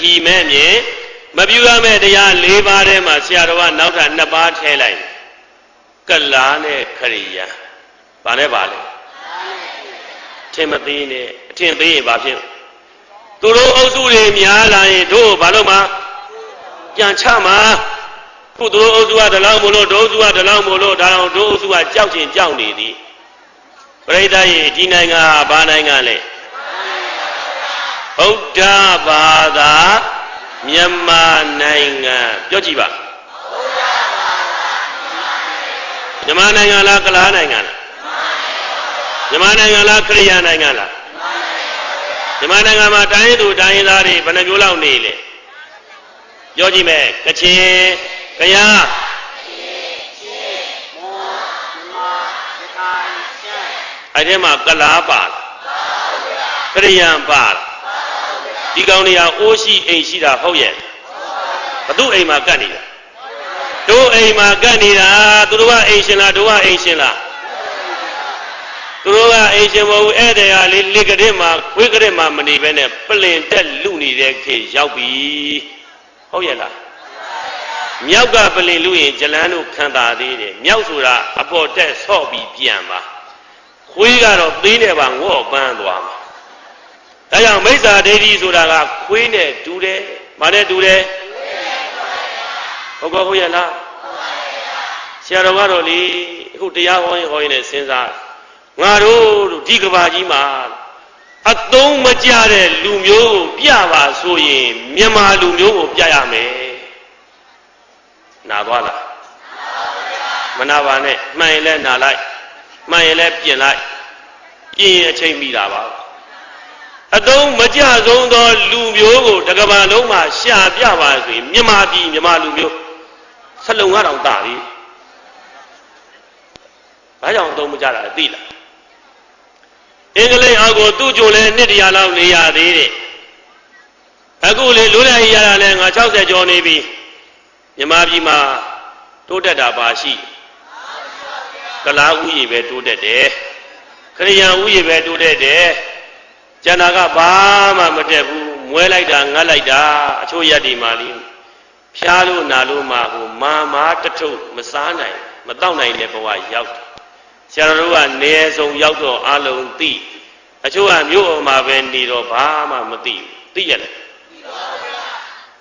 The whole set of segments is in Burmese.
ထီမဲ့မြင်မပြုရမဲ့တရား၄ပါးထဲမှာဆရာတော်ကနောက်ထပ်2ပါးထည့်လိုက်တယ်ကလားနဲ့ခရိယာဘာနဲ့ပါလဲထင်မသေးနဲ့အထင်သေးရင်ဘာဖြစ်သူတို့အုပ်စုတွေများလာရင်တို့ဘာလို့မှပြန်ချမှာခုသူတို့အုပ်စုကတလောင်းမို့လို့တို့အုပ်စုကတလောင်းမို့လို့ဒါတော့တို့အုပ်စုကကြောက်ချင်းကြောက်နေသည်ပရိသတ်ရေဒီနိုင်ငံကဘာနိုင်ငံလဲ ဗုဒ္ဓဘာသာမြန်မာနိုင်ငံပြောကြည့်ပါမြန်မာနိုင်ငံလားကလားနိုင်ငံလားမြန်မာနိုင်ငံလားခရိယာနိုင်ငံလားမြန်မာနိုင်ငံမှာတိုင်းသူတိုင်းသားတွေဘယ်နှမျိုးလောက်နေလဲပြောကြည့်မယ်ကချင်ကယားအဲ့ထဲမှာကလားပါလားခရိယံပါလား ဒီကောင်တွေကအိုးရှိအိမ်ရှိတာဟုတ်ရဲ့ဘသူအိမ်မှာကတ်နေတာတို့အိမ်မှာကတ်နေတာသူတို့ကအိမ်ရှင်လားတို့ကအိမ်ရှင်လားသူတို့ကအိမ်ရှင်မဟုတ်ဘူးဧည့်သည်ကလေလေကရက်မှာခွေးကရက်မှာမနေဘဲနဲ့ပလင်တက်လူနေတဲ့ခေတ်ရောက်ပြီဟုတ်ရဲ့လားမြောက်ကပလင်လူရင်ဇလန်းတို့ခံတာသေးတယ်မြောက်ဆိုတာအပေါ်တက်ဆော့ပြီးပြန်ပါခွေးကတော့သေးနေပါငေါ့ပန်းသွားမှာ ဒါကြောင့်မိစ္ဆာဒိဋ္ဌိဆိုတာကခွေးနဲ့တူတယ်။ဘာနဲ့တူတယ်။ဟုတ်ကောဟုတ်ရဲ့လားဆရာတော်ကတော့လေအခုတရားဟောရင်ဟောရင်လည်းစဉ်းစားငါတို့တို့ဒီကဘာကြီးမှာအသုံးမကျတဲ့လူမျိုးကိုပြပါဆိုရင်မြန်မာလူမျိုးကိုပြရမယ်။နာသွားလားမနာပါနဲ့မှန်ရင်လည်းနာလိုက်မှန်ရင်လည်းပြင်လိုက်ပြင်ရင်အချိန်မိတာပါ အတုံးမကြဆုံးသောလူမျိုးကိုတကဘာလုံးမှာရှာပြပါဆိုရင်မြန်မာပြည်မြန်မာလူမျိုးဆက်လုံကတော့တာပြီဘာကြောင့်အတုံးမကြတာလဲသိလားအင်္ဂလိပ်အောက်ကိုသူ့ကြုံလဲနှစ်တရာလောက်နေရသေးတယ်အခုလေလူလိုက်ရတာလဲငါ60ကျော်နေပြီမြန်မာပြည်မှာတိုးတက်တာပါရှိကလားဥယျာဉ်ပဲတိုးတက်တယ်ခရိယံဥယျာဉ်ပဲတိုးတက်တယ် ကျန်တာကဘာမှမတက်ဘူးမွဲလိုက်တာငတ်လိုက်တာအချို့ရက်ဒီမှာလीဖျားလို့နာလို့မှဟိုမာမာတထုပ်မစားနိုင်မတော့နိုင်တဲ့ဘဝရောက်တယ်ဆရာတော်တို့ကနေဆုံးရောက်တော့အလုံးသိအချို့ကမြို့ပေါ်မှာပဲနေတော့ဘာမှမသိဘူးသိရတယ်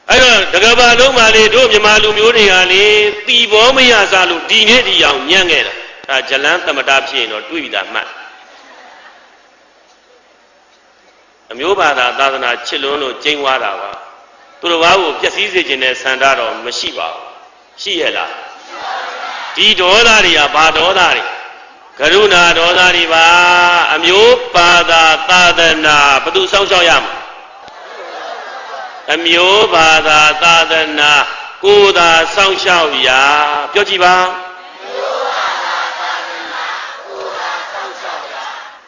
အဲ့တော့တကဘာလုံးမှာလေတို့မြမလူမျိုးတွေကလေတီဘောမရစားလို့ဒီနေ့ဒီအောင်ညံ့ခဲ့တာဒါဇလန်းသမတာဖြစ်ရင်တော့တွေ့ပြီသားမှတ် အမျိုးဘာသာသာသနာချစ်လွန်းလို့ကျင်းသွားတာပါသူတို့ဘာကိုပျက်စီးစေခြင်းနဲ့ဆန္ဒတော့မရှိပါဘူးရှိရဲ့လားဒီဒေါသတွေကဘာဒေါသတွေကရုဏာဒေါသတွေပါအမျိုးဘာသာသာသနာဘသူစောင့်ရှောက်ရမှာအမျိုးဘာသာသာသနာကိုယ်သာစောင့်ရှောက်ရာပြောကြည့်ပါ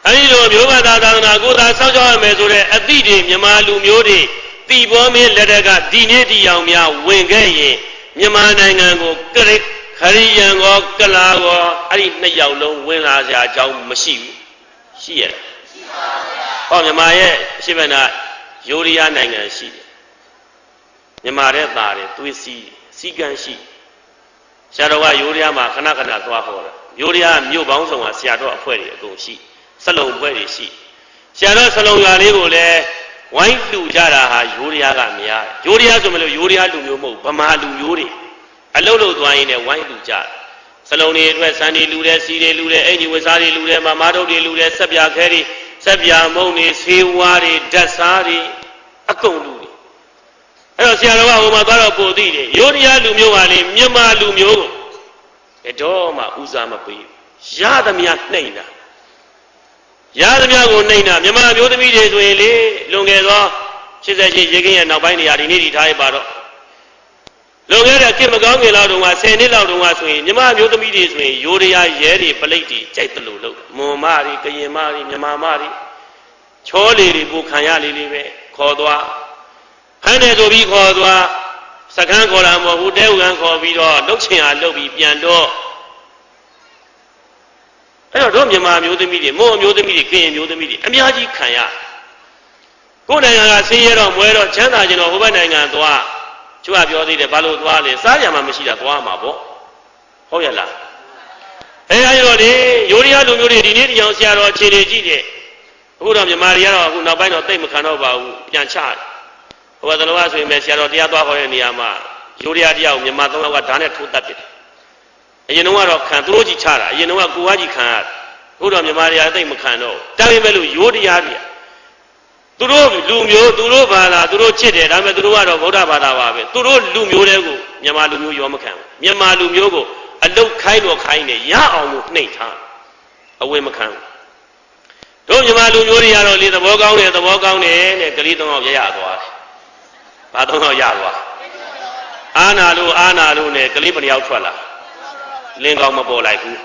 အဲဒီလိုမျိုးဘာသာသာသနာကိုယ်သာစောင့်ရှောက်ရမယ်ဆိုတဲ့အသည့်တွေမြန်မာလူမျိုးတွေတီဘောမင်းလက်ထက်ကဒီနေ့ဒီအောင်များဝင်ခဲ့ရင်မြန်မာနိုင်ငံကိုကရိခရိယံကောကလာကောအဲ့ဒီနှစ်ယောက်လုံးဝင်လာစရာအကြောင်းမရှိဘူးရှိရဲ့ရှိပါဗျာဟောမြန်မာရဲ့အရှိမနာယိုရီးယားနိုင်ငံရှိတယ်မြန်မာတဲ့သားတယ်သွေးစီးစီကံရှိဆရာတော်ကယိုရီးယားမှာခဏခဏသွားဟောတာယိုရီးယားမြို့ပေါင်းစုံကဆရာတော်အဖွဲ့တွေအကုန်ရှိ စလုံအဖွဲ့တွေရှိဆရာတော်စလုံရွာလေးကိုလည်းဝိုင်းလှူကြတာဟာယိုရီးယားကများယိုရီးယားဆိုမလို့ယိုရီးယားလူမျိုးမဟုတ်ဗမာလူမျိုးတွေအလုတ်လုတ်သွားရင်းနဲ့ဝိုင်းလှူကြစလုံတွေအတွက်စံတွေလူတဲ့စီတွေလူတဲ့အင်ဂျီဝစားတွေလူတဲ့မမားတို့တွေလူတဲ့ဆက်ပြခဲတွေဆက်ပြမုံတွေဆေးဝါးတွေဓာတ်စားတွေအကုန်လူတွေအဲ့တော့ဆရာတော်ကဟိုမှာသွားတော့ပို့သိတယ်ယိုရီးယားလူမျိုးကလေမြန်မာလူမျိုးကိုဘယ်တော့မှဦးစားမပေးဘူးရသမျှနှိမ့်တာ ရသမျှကိုနှိမ့်တာမြန်မာမျိုးသမီးတွေဆိုရင်လေလွန်ခဲ့သော88ရေကင်းရဲ့နောက်ပိုင်းနေရာဒီနေ့ဒီထားရပါတော့လွန်ခဲ့တဲ့ခင်မကောင်းခင်လောက်တုန်းက10နှစ်လောက်တုန်းကဆိုရင်မြမမျိုးသမီးတွေဆိုရင်ယိုရီးယားရဲတွေပလိတ်တွေကြိုက်တယ်လို့လို့မွန်မတွေကရင်မတွေမြမမတွေချောလေတွေကိုခံရလေလေးပဲခေါ်သွားဖမ်းတယ်ဆိုပြီးခေါ်သွားစကန်းခေါ်လာမဟုတ်ဘူးတဲဥကန်းခေါ်ပြီးတော့လှုပ်ချင်အားလှုပ်ပြီးပြန်တော့ အဲ့တော့တို့မြန်မာမျိုးသမီးတွေမွန်မျိုးသမီးတွေကရင်မျိုးသမီးတွေအများကြီးခံရကိုယ်နိုင်ငံကဆင်းရဲတော့မွဲတော့ချမ်းသာခြင်းတော့ဟိုဘက်နိုင်ငံသွားကျွတ်ပြောသေးတယ်ဘာလို့သွားလဲစားကြမှာမရှိတာသွားမှာပေါ့ဟုတ်ရလားအဲအဲဒီတော့လေယိုရီးယားလူမျိုးတွေဒီနေ့ဒီအောင်ဆရာတော်အခြေအနေကြည့်တယ်အခုတော့မြန်မာတွေကတော့အခုနောက်ပိုင်းတော့တိတ်မခံတော့ပါဘူးပြန်ချတယ်ဟိုဘယ်လိုလဲဆိုရင်ပဲဆရာတော်တရားသွားခေါ်တဲ့နေရာမှာယိုရီးယားတရားကိုမြန်မာသုံးယောက်ကဓာတ်နဲ့ထိုးတတ်တယ်အ ရင်တော့ကတော့ခံသူတို့ကြီးချတာအရင်တော့ကကိုဝါကြီးခံရတယ်အခုတော့မြန်မာတွေကတိတ်မခံတော့ဒါပေမဲ့လို့ယိုတရားတွေသူတို့လူမျိုးသူတို့ဘာသာသူတို့ချစ်တယ်ဒါပေမဲ့သူတို့ကတော့ဗုဒ္ဓဘာသာပါပဲသူတို့လူမျိုးတွေကိုမြန်မာလူမျိုးရောမခံဘူးမြန်မာလူမျိုးကိုအလုတ်ခိုင်းတော့ခိုင်းတယ်ရအောင်လို့နှိမ့်ထားအဝေမခံဘူးတို့မြန်မာလူမျိုးတွေကတော့လေသဘောကောင်းတယ်သဘောကောင်းတယ်တဲ့ကလေးသုံးယောက်ရရသွားတယ်ဘာသုံးယောက်ရသွားအာနာလို့အာနာလို့နဲ့ကလေးပလျောက်ထွက်လာ လင်းကောင်းမပေါ်လိုက်ဘူး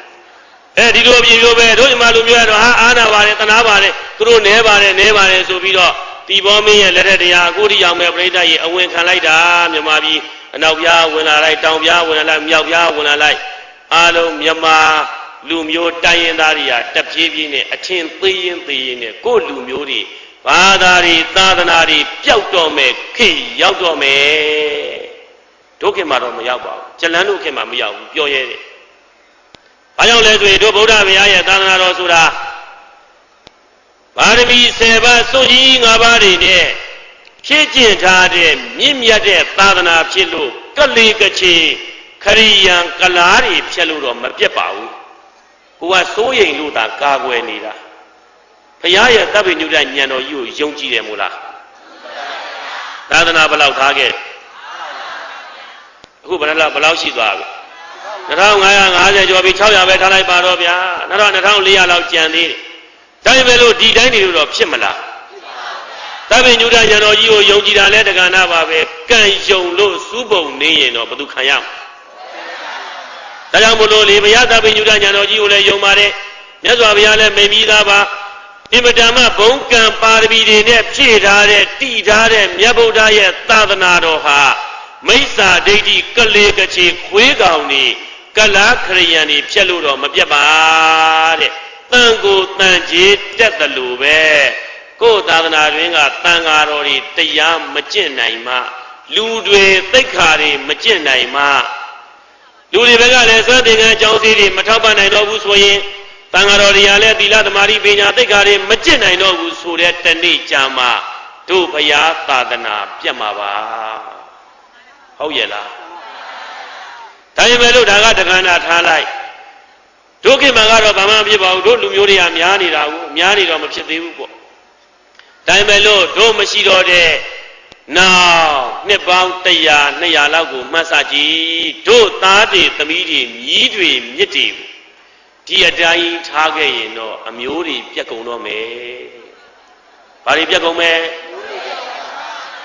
အဲဒီလိုပြည်လိုပဲတို့ညီမလူမျိုးကတော့ဟာအာနာပါတယ်တနာပါတယ်သူတို့နဲပါတယ်နဲပါတယ်ဆိုပြီးတော့တီဘောမင်းရဲ့လက်ထက်တရားအခုတိရောက်မဲ့ပြိဋ္ဌာရဲ့အဝင်ခံလိုက်တာမြန်မာပြည်အနောက်ပြားဝင်လာလိုက်တောင်ပြားဝင်လာလိုက်မြောက်ပြားဝင်လာလိုက်အားလုံးမြန်မာလူမျိုးတိုင်းရင်းသားတွေကတပြေးပြေးနဲ့အထင်သေးရင်သေးရင်နဲ့ကိုယ့်လူမျိုးတွေဘာသာတွေသာသနာတွေပျောက်တော့မယ်ခေတ်ရောက်တော့မယ်တို့ခင်မှာတော့မရောက်ပါဘူးကျလန်းတို့ခင်မှာမရောက်ဘူးပြောရဲတယ်။ ဘာကြောင့်လဲဆိုရင်တို့ဗုဒ္ဓဘုရားရဲ့သာသနာတော်ဆိုတာပါရမီ10ပါးစုကြီး5ပါးတွေနဲ့ဖြည့်ကျင့်ထားတဲ့မြင့်မြတ်တဲ့သာသနာဖြစ်လို့ကလေးကချေခရိယံကလားတွေဖြတ်လို့တော့မပြတ်ပါဘူး။ကိုကစိုးရိမ်လို့သာကာကွယ်နေတာ။ဘုရားရဲ့တပ်ပိညုတဉာဏ်တော်ကြီးကိုယုံကြည်တယ်မို့လား။သာသနာဘယ်လောက်ထားခဲ့အခုဘယ်လောက်ဘယ်လောက်ရှိသွားပြီ 2550ကျော်ပြီ600ပဲထားလိုက်ပါတော့ဗျာနောက်တော့2400လောက်ကျန်သေးတယ်ဒါပေမဲ့လို့ဒီတိုင်းနေလို့တော့ဖြစ်မလားသဗ္ဗညုတရတော်ကြီးကိုယုံကြည်တာလဲတက္ကနာပါပဲကံယုံလို့စူးပုံနေရင်တော့ဘယ်သူခံရမလဲဒါကြောင့်မို့လို့လေဘုရားသဗ္ဗညုတညာတော်ကြီးကိုလည်းယုံပါတယ်မြတ်စွာဘုရားလည်းမိပြီးသားပါအင်မတန်မှဘုံကံပါရမီတွေနဲ့ဖြည့်ထားတဲ့တည်ထားတဲ့မြတ်ဗုဒ္ဓရဲ့သာသနာတော်ဟာမိစ္ဆာဒိဋ္ဌိကလေးကချေခွေးကောင်နေ ကလားခရိယန်နေဖြက်လို့တော့မပြတ်ပါတဲ့တန်ကိုတန်ကြီးတက်တယ်လို့ပဲကိုယ်သာသနာတွင်ကတန်ဃာတော်တွေတရားမကျင့်နိုင်မှလူတွေသိက္ခာတွေမကျင့်နိုင်မှလူတွေဘက်ကလည်းစွဲတင်ကအကြောင်းစီတွေမထောက်ပံ့နိုင်တော့ဘူးဆိုရင်တန်ဃာတော်တွေကလည်းသီလသမာဓိပညာသိက္ခာတွေမကျင့်နိုင်တော့ဘူးဆိုတဲ့တနေ့ကြာမှတို့ဘုရားသာသနာပြတ်မှာပါဟုတ်ရဲ့လား ဒါပေမဲ့လို့ဒါကတက္ကနာထားလိုက်ဒုက္ခမှာကတော့ဘာမှမဖြစ်ပါဘူးတို့လူမျိုးတွေကများနေတာကိုများနေတော့မဖြစ်သေးဘူးပေါ့ဒါပေမဲ့လို့တို့မရှိတော့တဲ့နောက်နှစ်ပေါင်း100 200လောက်ကိုမှတ်စကြည့်တို့သားတွေသမီးတွေမြည်တွေမြစ်တွေဒီအတိုင်းထားခဲ့ရင်တော့အမျိုးတွေပြက်ကုန်တော့မယ်ဘာတွေပြက်ကုန်မယ်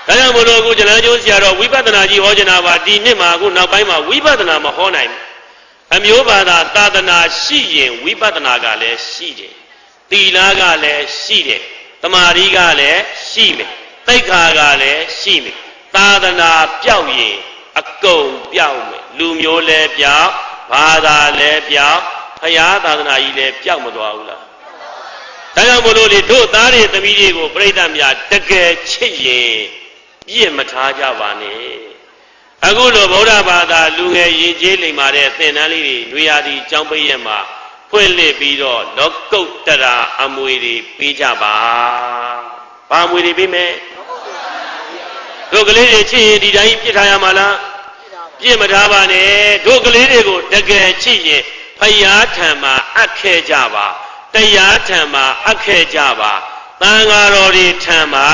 ဒါကြောင့်မလို့အခုကျလန်းကျိုးဆရာတော်ဝိပဿနာကြီးဟောကျင်တာပါဒီနှစ်မှာအခုနောက်ပိုင်းမှာဝိပဿနာမဟောနိုင်ဘူးအမျိုးဘာသာသာသနာရှိရင်ဝိပဿနာကလည်းရှိတယ်သီလကလည်းရှိတယ်တမာရီကလည်းရှိမယ်သိက္ခာကလည်းရှိမယ်သာသနာပြောက်ရင်အကုန်ပြောက်မယ်လူမျိုးလည်းပြောက်ဘာသာလည်းပြောက်ဖရာသာသနာကြီးလည်းပြောက်မသွားဘူးလားဒါကြောင့်မလို့လေတို့သားတွေသမီးတွေကိုပြိဋ္ဌာန်များတကယ်ချစ်ရင် ပြည့်မထားကြပါနဲ့အခုလိုဗုဒ္ဓဘာသာလူငယ်ရင်ကျေးနေမာတဲ့သင်တန်းလေးတွေတွေ့ရသည့်အကြောင်းပိရဲ့မှာဖွင့်လှစ်ပြီးတော့လောကုတ်တရာအမွေတွေပေးကြပါ။ဘာအမွေတွေပေးမယ်။တို့ကလေးတွေချစ်ရင်ဒီတိုင်းပြစ်ထားရမှာလား။ပြစ်မထားပါနဲ့။တို့ကလေးတွေကိုတကယ်ချစ်ရင်ဖယားထံမှာအပ်ခဲကြပါ။တရားထံမှာအပ်ခဲကြပါ။သံဃာတော်တွေထံမှာ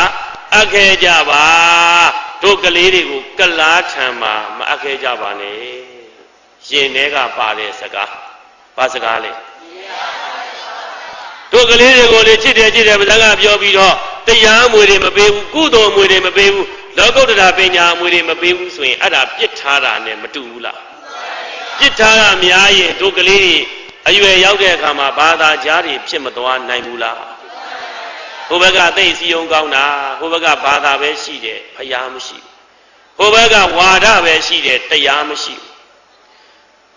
အပ်ခဲ့ကြပါ။တို့ကလေးတွေကိုကလားထံမှာမအပ်ခဲ့ကြပါနဲ့။ရင်ထဲကပါတဲ့စကားဘာစကားလဲတို့ကလေးတွေကိုလေချစ်တယ်ချစ်တယ်ဗဇက်ကပြောပြီးတော့တရားအမွေတွေမပေးဘူးကုသိုလ်အမွေတွေမပေးဘူးလောကုတ္တရာပညာအမွေတွေမပေးဘူးဆိုရင်အဲ့ဒါပြစ်ထားတာနဲ့မတူဘူးလားပြစ်ထားတာများရင်တို့ကလေးတွေအရွယ်ရောက်တဲ့အခါမှာဘာသာကြားတွေဖြစ်မသွားနိုင်ဘူးလား ဟိုဘက်ကသိစီယုံကောင်းတာဟိုဘက်ကဘာသာပဲရှိတယ်ဖျားမရှိဘူးဟိုဘက်ကဝါဒပဲရှိတယ်တရားမရှိဘူး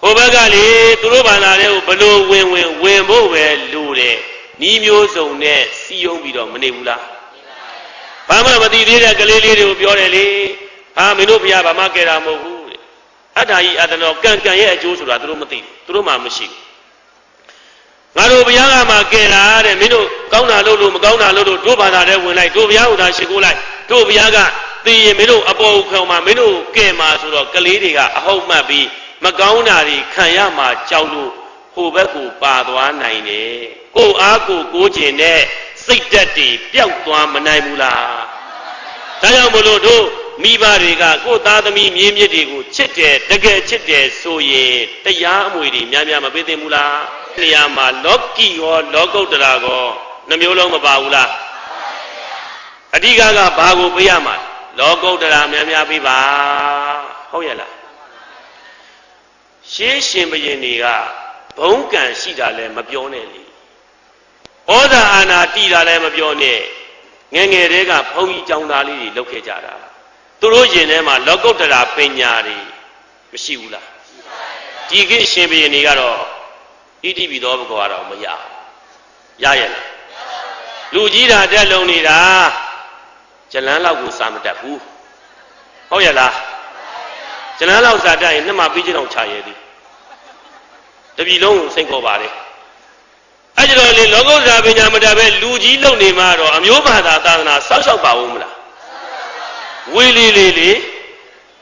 ဟိုဘက်ကလေသူတို့ဘာသာတွေကိုဘလို့ဝင်ဝင်ဝင်ဖို့ပဲလူတယ်နီးမျိုးစုံနဲ့စီယုံပြီးတော့မနေဘူးလားဘာမှမသိသေးတဲ့ကလေးလေးတွေကိုပြောတယ်လေဟာမင်းတို့ဘုရားဘာမှကဲတာမဟုတ်ဘူးတဲ့အတ္တကြီးအတ္တတော်ကံကံရဲ့အကျိုးဆိုတာသူတို့မသိဘူးသူတို့မှမရှိဘူး ငါတို့ဘုရားကမှကဲတာတဲ့မင်းတို့ကောင်းတာလုပ်လို့မကောင်းတာလုပ်လို့တို့ဘာသာတဲ့ဝင်လိုက်တို့ဘုရားဟူတာရှိခိုးလိုက်တို့ဘုရားကသိရင်မင်းတို့အပေါ်ခေါင်မှာမင်းတို့ကဲမှာဆိုတော့ကလေးတွေကအဟုတ်မှတ်ပြီးမကောင်းတာတွေခံရမှာကြောက်လို့ဟိုဘက်ကိုပါသွားနိုင်တယ်ကိုအားကိုကိုးကျင်တဲ့စိတ်ဓာတ်တွေပျောက်သွားမနိုင်ဘူးလားဒါကြောင့်မလို့တို့မိဘတွေကကိုယ်သားသမီးမြေးမြစ်တွေကိုချစ်တယ်တကယ်ချစ်တယ်ဆိုရင်တရားအမွေတွေများများမပေးသင့်ဘူးလား နေရာမှာလောကီရောလောကုတ္တရာကောနှမျိုးလုံးမပါဘူးလားအဓိကကဘာကိုပေးရမှာလောကုတ္တရာများများပေးပါဟုတ်ရဲ့လားရှေးရှင်ဘုရင်တွေကဘုံကံရှိတာလည်းမပြောနဲ့လေဩဇာအာဏာတည်တာလည်းမပြောနဲ့ငယ်ငယ်တည်းကဘုန်းကြီးကျောင်းသားလေးတွေလုပ်ခဲ့ကြတာသူတို့ရင်ထဲမှာလောကုတ္တရာပညာတွေမရှိဘူးလားဒီကိရှင်ဘုရင်တွေကတော့ ဣတိပိသောဘကောကတော့မရရရဲ့လားလူကြီးတာတက်လုံနေတာဇလန်းလောက်ကိုစာမတတ်ဘူးဟုတ်ရဲ့လားဇလန်းလောက်စာတတ်ရင်နှစ်မပြီးချင်အောင်ခြာရဲသည်တပြီလုံးကိုစိတ်ခေါ်ပါတယ်အဲ့ကြတော့လေလောကုတ္တရာပညာမတတ်ပဲလူကြီးလုံနေမှာတော့အမျိုးဘာသာသာသနာစောက်ရှောက်ပါဦးမလားဝေးလေးလေးလေး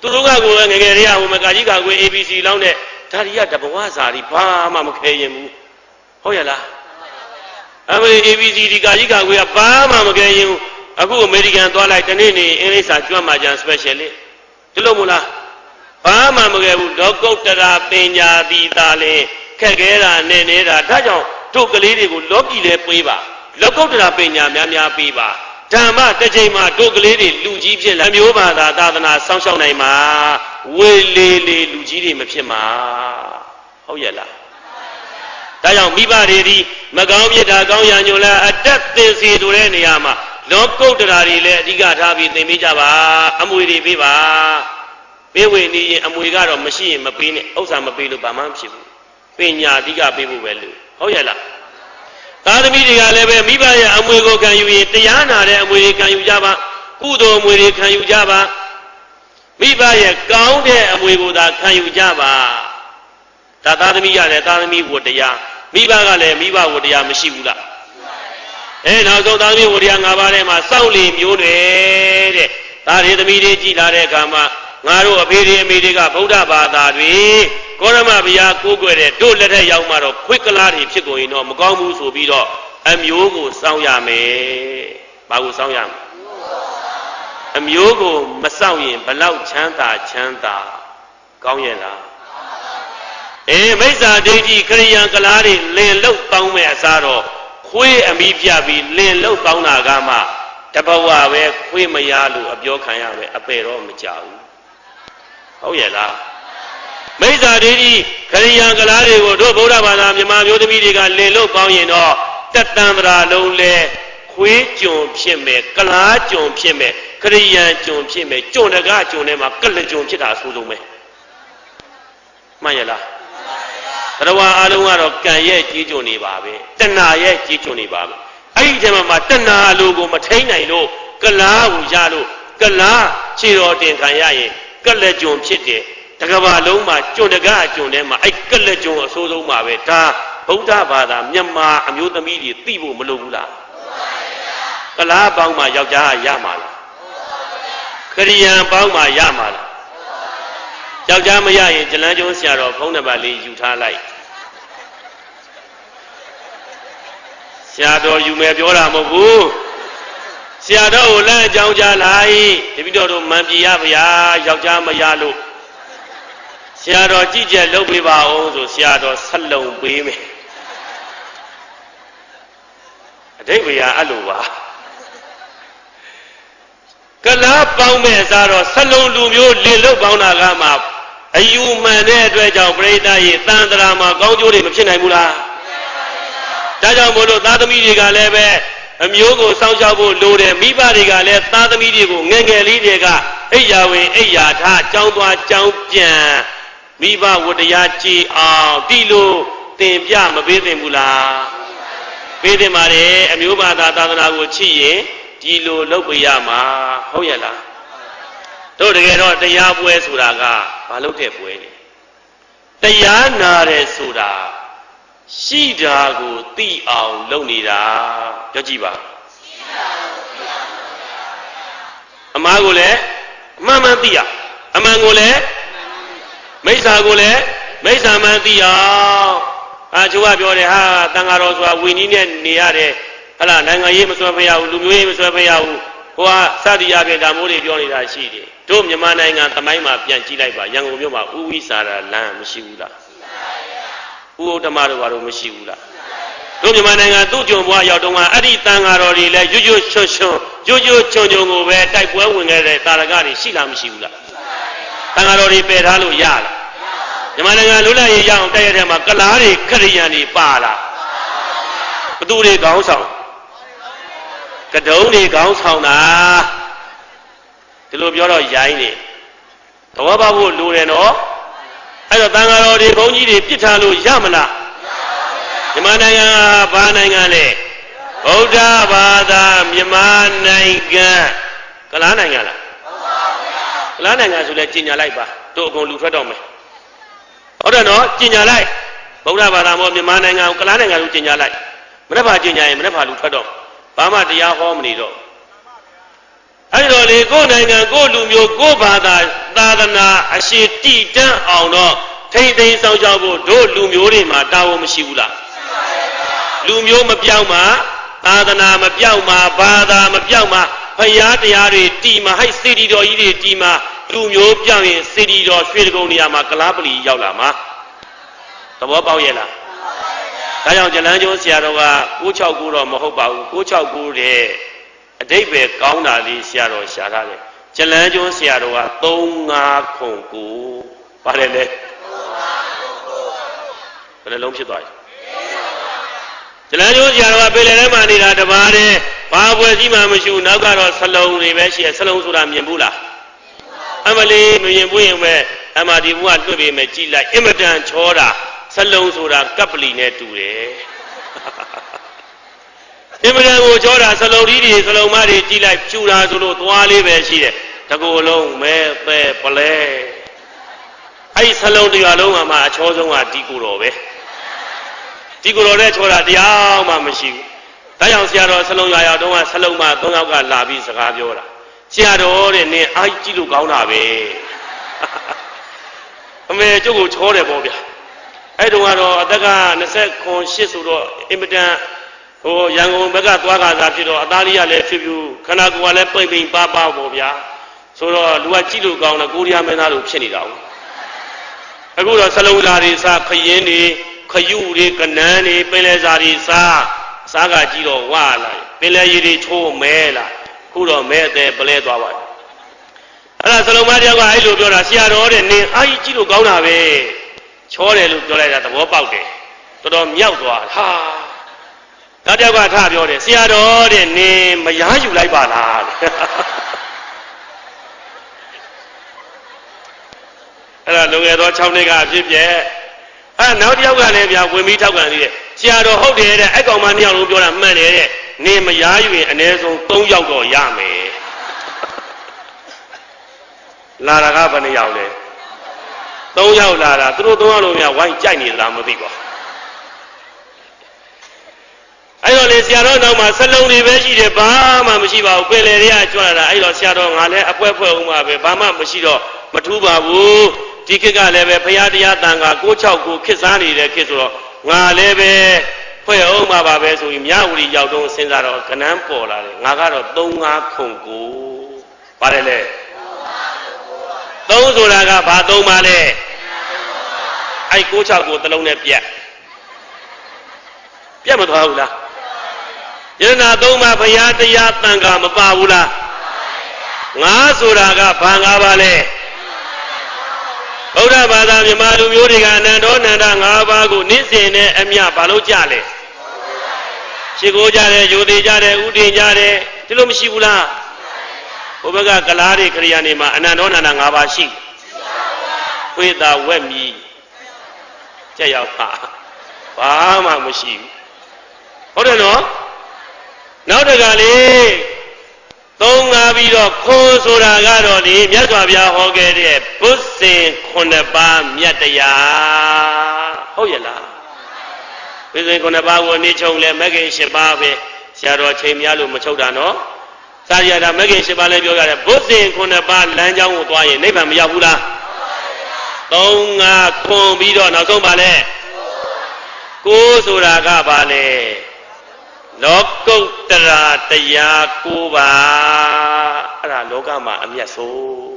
သူတို့ကကိုယ်ငယ်ငယ်လေးကဟိုမကကြီးကကိုယ် ABC လောင်းတဲ့ ဒါရီကတဘဝစာရီဘာမှမခဲရင်ဘူးဟုတ်ရဲ့လားအမေ ABC ဒီကကြီးကကိုယ်ကဘာမှမခဲရင်ဘူးအခုအမေရိကန်သွားလိုက်တနေ့နေအင်္ဂလိပ်စာကျွမ်းမှကြံ special လေးဒီလိုမို့လားဘာမှမခဲဘူးလောကုတ္တရာပညာတိသာလင်ခက်ခဲတာနဲ့နေတာဒါကြောင့်တို့ကလေးတွေကိုလောကီလဲပေးပါလောကုတ္တရာပညာများများပေးပါ ဓမ္မတစ်ချိန်မှာတို့ကလေးတွေလူကြီးဖြစ်လာမျိုးဘာသာသာသနာစောင့်ရှောက်နိုင်မှာဝေလေးလေးလူကြီးတွေမဖြစ်မှာဟုတ်ရဲ့လားဒါကြောင့်မိဘတွေဒီမကောင်းမြတ်တာကောင်းရာညိုလားအတက်သင်စီဆိုတဲ့နေရာမှာလောကုတ္တရာတွေလည်းအဓိကထားပြီးသင်ပေးကြပါအမွေတွေပေးပါပေးဝေနေရင်အမွေကတော့မရှိရင်မပေးနဲ့ဥစ္စာမပေးလို့ဘာမှမဖြစ်ဘူးပညာအဓိကပေးဖို့ပဲလို့ဟုတ်ရဲ့လား သားသမီးတွေကလည်းပဲမိဘရဲ့အမွေကိုခံယူရင်တရားနာတဲ့အမွေတွေခံယူကြပါကုသိုလ်အမွေတွေခံယူကြပါမိဘရဲ့ကောင်းတဲ့အမွေကိုသာခံယူကြပါဒါသားသမီးရတယ်သားသမီးဝတ္တရားမိဘကလည်းမိဘဝတ္တရားမရှိဘူးလားအဲနောက်ဆုံးသားသမီးဝတ္တရား၅ပါးထဲမှာစောင့်လီမျိုးတွေတဲ့သားတွေသမီးတွေကြည်လာတဲ့အခါမှာငါတို့အဖေတွေအမေတွေကဗုဒ္ဓဘာသာတွေ ကောရမဘုရားကိုးကွယ်တဲ့တို့လက်ထက်ရောက်မှတော့ခွေးကလားတွေဖြစ်ကုန်ရင်တော့မကောင်းဘူးဆိုပြီးတော့အမျိုးကိုစောင့်ရမယ်။ဘာကိုစောင့်ရမလဲ။အမျိုးကိုမစောင့်ရင်ဘလောက်ချမ်းသာချမ်းသာကောင်းရဲ့လား။အေးမိစ္ဆာဒိဋ္ဌိခရိယံကလားတွေလင်လုတ်ကောင်းမဲ့အစားတော့ခွေးအမိပြပြီးလင်လုတ်ကောင်းတာကမှတဘဝပဲခွေးမရလို့အပြောခံရမယ်အပေတော့မကြဘူး။ဟုတ်ရဲ့လား။ မိစ္ဆာဒိဋ္ဌိခရိယံကလားတွေကိုတို့ဗုဒ္ဓဘာသာမြန်မာမျိုးသမီးတွေကလင်လို့ပေါင်းရင်တော့တက်တံပရာလုံးလဲခွေးကြုံဖြစ်မယ်ကလားကြုံဖြစ်မယ်ခရိယံကြုံဖြစ်မယ်ကြုံတကားကြုံထဲမှာကလကြုံဖြစ်တာအဆိုးဆုံးပဲမှန်ရလားသရဝအားလုံးကတော့ကံရဲ့ကြီးကြုံနေပါပဲတဏှာရဲ့ကြီးကြုံနေပါပဲအဲ့ဒီထဲမှာမှတဏှာလိုကိုမထိန်နိုင်လို့ကလားကိုရလို့ကလားခြေတော်တင်ခံရရင်ကလကြုံဖြစ်တယ် တကဘာလုံးမှာကျွန်းတကားကျွန်းထဲမှာအဲ့ကလက်ကျွန်းအဆိုးဆုံးပါပဲဒါဗုဒ္ဓဘာသာမြန်မာအမျိုးသမီးတွေသိဖို့မလိုဘူးလားကလားပေါင်းမှာယောက်ျားရမှာလားခရိယံပေါင်းမှာရမှာလားယောက်ျားမရရင်ဇလန်းကျွန်းဆရာတော်ဖုံးနံပါတ်လေးယူထားလိုက်ဆရာတော်ယူမယ်ပြောတာမဟုတ်ဘူးဆရာတော်ကိုလမ်းအကြောင်းကြားလိုက်တပိတော်တို့မန်ပြေရဗျာယောက်ျားမရလို့ဆ ရာတော်ကြည့်ကြလုပ်ပေးပါအောင်ဆိုဆရာတော်ဆက်လုံပေးမယ်အတိတ်ဘုရားအဲ့လိုပါကလားပေါင်းမဲ့အစားတော့ဆက်လုံလူမျိုးလင်လုတ်ပေါင်းတာကမှအယူမှန်တဲ့အတွက်ကြောင့်ပြိဿရေတန်တရာမှာကောင်းကျိုးတွေမဖြစ်နိုင်ဘူးလားဒါကြောင့်မို့လို့သားသမီးတွေကလည်းပဲအမျိုးကိုစောင့်ရှောက်ဖို့လိုတယ်မိဘတွေကလည်းသားသမီးတွေကိုငယ်ငယ်လေးတွေကအိယာဝင်အိယာထားကြောင်းသွားကြောင်းပြန် မိဘဝတရားကြည်အောင်ဒီလိုသင်ပြမပေးသင့်ဘူးလားပေးသင့်ပါတယ်အမျိုးဘာသာသာသနာကိုချစ်ရင်ဒီဒီလိုလုပ်ပြရမှာဟုတ်ရဲ့လားတို့တကယ်တော့တရားပွဲဆိုတာကဘာလို့တဲ့ပွဲလဲတရားနာတယ်ဆိုတာရှိတာကိုသိအောင်လုပ်နေတာပြောကြည့်ပါအမားကိုလည်းအမှန်မှန်သိရအမှန်ကိုလည်း မိစ္ဆာကိုလည်းမိစ္ဆာမှန်သိအောင်အာချိုးကပြောတယ်ဟာတန်ဃာတော်ဆိုတာဝီနည်းနဲ့နေရတယ်ဟလာနိုင်ငံရေးမစွဲဖရဘူးလူမျိုးရေးမစွဲဖရဘူးဟိုကစသည်အပြင်ဒါမိုးတွေပြောနေတာရှိတယ်တို့မြန်မာနိုင်ငံသမိုင်းမှာပြန်ကြည့်လိုက်ပါရန်ကုန်မြို့မှာဥဝိစာရလမ်းမရှိဘူးလားဥဟုတ်ဓမ္မတို့ဘာလို့မရှိဘူးလားတို့မြန်မာနိုင်ငံသူ့ကြုံဘွားရောက်တော့ကအဲ့ဒီတန်ဃာတော်တွေလည်းရွရွချွတ်ချွတ်ရွရွချွန်ချွန်ကိုပဲတိုက်ပွဲဝင်ခဲ့တဲ့တာရကတွေရှိလားမရှိဘူးလား တန်ဃာတော်တွေပယ်ထားလို့ရလားမြန်မာနိုင်ငံလူလာရေးရအောင်တိုက်ရတဲ့မှာကလားတွေခရိယန်တွေပါလားဘသူတွေခေါင်းဆောင်ကတုံးတွေခေါင်းဆောင်တာဒီလိုပြောတော့ရိုင်းနေသဘောပေါက်ဖို့လိုတယ်နော်အဲ့တော့တန်ဃာတော်တွေဘုန်းကြီးတွေပြစ်ထားလို့ရမလားမြန်မာနိုင်ငံကဘာနိုင်ငံလဲဗုဒ္ဓဘာသာမြန်မာနိုင်ငံကလားနိုင်ငံလား ကလားနိုင်ငံဆိုလဲကြီးညာလိုက်ပါတို့အကုန်လူထွက်တော့မယ်ဟုတ်တယ်နော်ကြီးညာလိုက်ဗုဒ္ဓဘာသာမောမြန်မာနိုင်ငံကိုကလားနိုင်ငံကိုကြီးညာလိုက်မနေ့ပါကြီးညာရင်မနေ့ပါလူထွက်တော့ဘာမှတရားဟောမနေတော့အဲ့တော့လေကိုယ်နိုင်ငံကိုယ်လူမျိုးကိုယ်ဘာသာသာသနာအရှိတည်တံ့အောင်တော့ထိမ့်သိမ်းဆောင်ရှောက်ဖို့တို့လူမျိုးတွေမှာတာဝန်မရှိဘူးလားလူမျိုးမပြောင်းမှာသာသနာမပြောင်းမှာဘာသာမပြောင်းမှာ ဖရာတရားတွေတီမှာဟိုက်စေတီတော်ကြီးတွေတီမှာလူမျိုးပြောင်းရင်စေတီတော်ရွှေတကုံနေရာမှာကလားပလီရောက်လာမှာသဘောပေါက်ရဲ့လားဒါကြောင့်ဇလန်းကျိုးဆရာတော်က669တော့မဟုတ်ပါဘူး669တဲ့အတိတ်ပဲကောင်းတာလေးဆရာတော်ရှာထားတယ်ဇလန်းကျိုးဆရာတော်က35ခုကိုပါတယ်လေဘယ်နှလုံးဖြစ်သွားပြီဇလန်းကျိုးဆရာတော်ကပေလေထဲမှာနေတာတပါးတည်း ဘာပွဲကြီးမှမရှိဘူးနောက်ကတော့ဆလုံတွေပဲရှိရဆလုံဆိုတာမြင်ဘူးလားအမလီမမြင်ဘူးရင်ပဲအမဒီဘုရားလွှတ်ပေးမယ်ကြည်လိုက်အင်မတန်ချောတာဆလုံဆိုတာကပ်ပလီနဲ့တူတယ်အင်မတန်ကိုချောတာဆလုံကြီးတွေဆလုံမတွေကြည်လိုက်ဖြူတာဆိုလို့သွားလေးပဲရှိတယ်တကူလုံးမဲပဲပလဲအဲ့ဒီဆလုံတရားလုံးမှာအချောဆုံးကဒီကိုတော်ပဲဒီကိုတော်နဲ့ချောတာတရားမှမရှိဘူး ဒါကြောင့်ဆရာတော်ဆလုံရရတော့ကဆလုံမ၃ယောက်ကလာပြီးစကားပြောတာဆရာတော်တဲ့နင်အားကြည့်လို့ကောင်းတာပဲအမေကျုပ်ကိုချောတယ်ပေါ့ဗျာအဲ့တုန်းကတော့အသက်က20ခွန်8ဆိုတော့အင်မတန်ဟိုရန်ကုန်ဘက်ကသွားကားစားဖြစ်တော့အသားလေးကလည်းဖြစ်ပြူခန္ဓာကိုယ်ကလည်းပိမ့်ပိမ့်ပါပါပေါ့ဗျာဆိုတော့လူကကြည့်လို့ကောင်းတယ်ကိုရီးယားမင်းသားလိုဖြစ်နေတာဟုတ်အခုတော့ဆလုံလာတွေစားခရင်တွေခယူတွေကနန်းတွေပင်လယ်စာတွေစား စားကကြည့်တော့ဝါလာပင်လယ်ရည်တွေချိုးမဲလာခုတော့မဲအသေးပလဲသွားပါအဲ့ဒါဆလုံမတယောက်ကအဲ့လိုပြောတာဆရာတော်တဲ့နင်အားကြီးကြည့်လို့ကောင်းတာပဲချောတယ်လို့ပြောလိုက်တာသဘောပေါက်တယ်တော်တော်မြောက်သွားဟာနောက်တယောက်ကထပြောတယ်ဆရာတော်တဲ့နင်မရားယူလိုက်ပါလားအဲ့ဒါလုံခဲ့သော6နှစ်ကအဖြစ်ပြဲ အဲ့နောက်တယောက်ကလည်းဗျာဝင်ပြီးထောက်ကန်သေးတယ်ဆရာတော်ဟုတ်တယ်တဲ့အဲ့ကောင်မနှစ်ယောက်လုံးပြောတာမှန်တယ်တဲ့နင်မရားယူရင်အ ਨੇ ဆုံး3ယောက်တော့ရမယ်လာတာကဘယ်နှယောက်လဲ3ယောက်လာတာသူတို့3ယောက်လုံးများဝိုင်းကြိုက်နေသလားမသိပါအဲ့တော့လေဆရာတော်နောက်မှာဆလုံးတွေပဲရှိတယ်ဘာမှမရှိပါဘူးပင်လေတွေကကြွလာတာအဲ့တော့ဆရာတော်ငါလည်းအပွဲဖွဲအောင်ပါပဲဘာမှမရှိတော့မထူးပါဘူး ဒီခေတ်ကလည်းပဲဘုရားတရားတန်ခါ66ကိုခေတ်စားနေတဲ့ခေတ်ဆိုတော့ငါလည်းပဲဖွဲ့အောင်ပါပါပဲဆိုပြီးမြဝတီရောက်တော့စဉ်းစားတော့ကနန်းပေါ်လာတယ်ငါကတော့35ခုကိုပါတယ်လေ3ဆိုတာကဘာ3ပါလဲအဲ့66ကိုတလုံးနဲ့ပြက်ပြက်မသွားဘူးလားယရနာ3ပါးဘုရားတရားတန်ခါမပါဘူးလားငါဆိုတာကဘာငါပါလဲ ဗုဒ္ဓဘာသာမြန်မာလူမျိုးတွေကအနန္တောနန္ဒ၅ပါးကိုနေ့စဉ်နဲ့အမျှဘာလို့ကြလဲရှိခိုးကြတယ်ယူသေးကြတယ်ဥတည်ကြတယ်ဒီလိုမရှိဘူးလားဘုဘကကလားတွေခရိယာနေမှာအနန္တောနန္ဒ၅ပါးရှိဝိတာဝက်မြီကြက်ရောက်ပါဘာမှမရှိဘူးဟုတ်တယ်နော်နောက်တကလေး သုံးငါပြီးတော့ခွန်ဆိုတာကတော့လေမြတ်စွာဘုရားဟောခဲ့တဲ့ဘုဇင်ခုနှစ်ပါးမြတ်တရားဟုတ်ရဲ့လားဘုဇင်ခုနှစ်ပါးကိုနေချုံလဲမဂ္ဂင်၈ပါးပဲဆရာတော်ချိန်များလို့မချုပ်တာနော်စာရတာမဂ္ဂင်၈ပါးလည်းပြောရတယ်ဘုဇင်ခုနှစ်ပါးလမ်းကြောင်းကိုသွားရင်နိဗ္ဗာန်မရောက်ဘူးလားသုံးငါခွန်ပြီးတော့နောက်ဆုံးပါလဲကိုးဆိုတာကပါလဲ လောကုတ္တရာတရား၉ပါးအဲ့ဒါလောကမှာအမျက်ဆုံး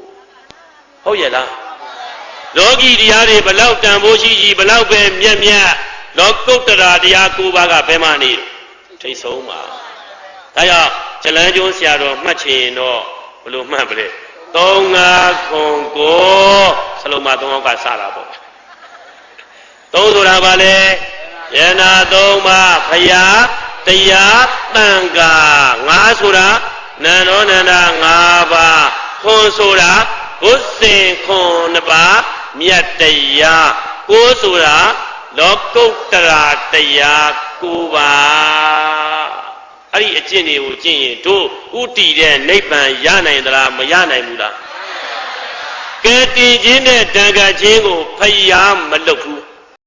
ဟုတ်ရဲ့လားလောကီတရားတွေဘလောက်တန်ဖိုးရှိရှိဘလောက်ပဲမြတ်မြတ်လောကုတ္တရာတရား၉ပါးကဘယ်မှနေထိတ်ဆုံးပါဒါကြောင့်ဇလန်းကျုံးဆရာတော်မှတ်ချင်တော့ဘယ်လိုမှတ်ပလဲသုံးငါခွန်ကိုဆလုံးမသုံးအောင်ကစတာပေါ့သုံးဆိုတာဘာလဲယနာသုံးပါဖယား တရားတန်ခါငါဆိုတာနန္ဒောနန္ဒငါးပါးခွန်ဆိုတာဘုဇင်ခွန်နှစ်ပါးမြတ်တရားကိုးဆိုတာလောကုတ္တရာတရားကိုးပါးအဲ့ဒီအကျင့်တွေကိုကျင့်ရင်တို့ဥတည်တဲ့နိဗ္ဗာန်ရနိုင်သလားမရနိုင်ဘူးလားကဲတင်ခြင်းနဲ့တန်ခါခြင်းကိုဖျားမလုပ်ဘူး